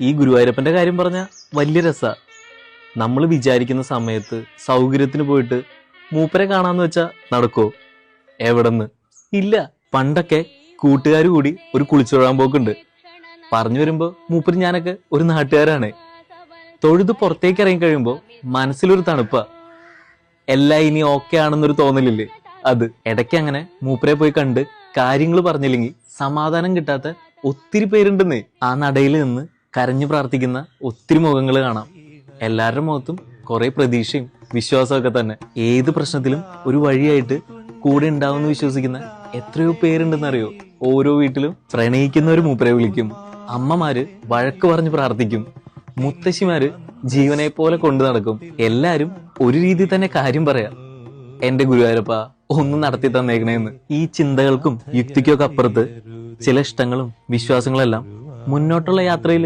ഈ ഗുരുവായൂരപ്പന്റെ കാര്യം പറഞ്ഞ വലിയ രസാ. നമ്മൾ വിചാരിക്കുന്ന സമയത്ത് സൗകര്യത്തിന് പോയിട്ട് മൂപ്പരെ കാണാന്ന് വെച്ചാ നടക്കോ? എവിടെന്ന്? ഇല്ല പണ്ടൊക്കെ കൂട്ടുകാർ കൂടി ഒരു കുളിച്ചൊഴാൻ പോക്കുണ്ട്. പറഞ്ഞു വരുമ്പോ മൂപ്പര് ഞാനൊക്കെ ഒരു നാട്ടുകാരാണ്. തൊഴുത് പുറത്തേക്ക് ഇറങ്ങി കഴിയുമ്പോ മനസ്സിലൊരു തണുപ്പ. എല്ലാം ഇനി ഓക്കെ ആണെന്നൊരു തോന്നലില്ലേ? അത് ഇടയ്ക്ക് അങ്ങനെ മൂപ്പരെ പോയി കണ്ട് കാര്യങ്ങൾ പറഞ്ഞില്ലെങ്കിൽ സമാധാനം കിട്ടാത്ത ഒത്തിരി പേരുണ്ടെന്നേ. ആ നടയിൽ നിന്ന് കരഞ്ഞു പ്രാർത്ഥിക്കുന്ന ഒത്തിരി മുഖങ്ങൾ കാണാം. എല്ലാവരുടെ മുഖത്തും കുറെ പ്രതീക്ഷയും വിശ്വാസമൊക്കെ തന്നെ. ഏത് പ്രശ്നത്തിലും ഒരു വഴിയായിട്ട് കൂടെ ഉണ്ടാവുമെന്ന് വിശ്വസിക്കുന്ന എത്രയോ പേരുണ്ടെന്നറിയോ? ഓരോ വീട്ടിലും പ്രണയിക്കുന്നവർ മൂപ്പരെ വിളിക്കും. അമ്മമാര് വഴക്ക് പറഞ്ഞ് പ്രാർത്ഥിക്കും. മുത്തശ്ശിമാര് ജീവനെ പോലെ കൊണ്ടു നടക്കും. എല്ലാരും ഒരു രീതിയിൽ തന്നെ കാര്യം പറയാം. എന്റെ ഗുരുവായൂരപ്പ ഒന്ന് നടത്തി തന്നേക്കണേന്ന്. ഈ ചിന്തകൾക്കും യുക്തിക്കും ഒക്കെ അപ്പുറത്ത് ചില ഇഷ്ടങ്ങളും വിശ്വാസങ്ങളും എല്ലാം മുന്നോട്ടുള്ള യാത്രയിൽ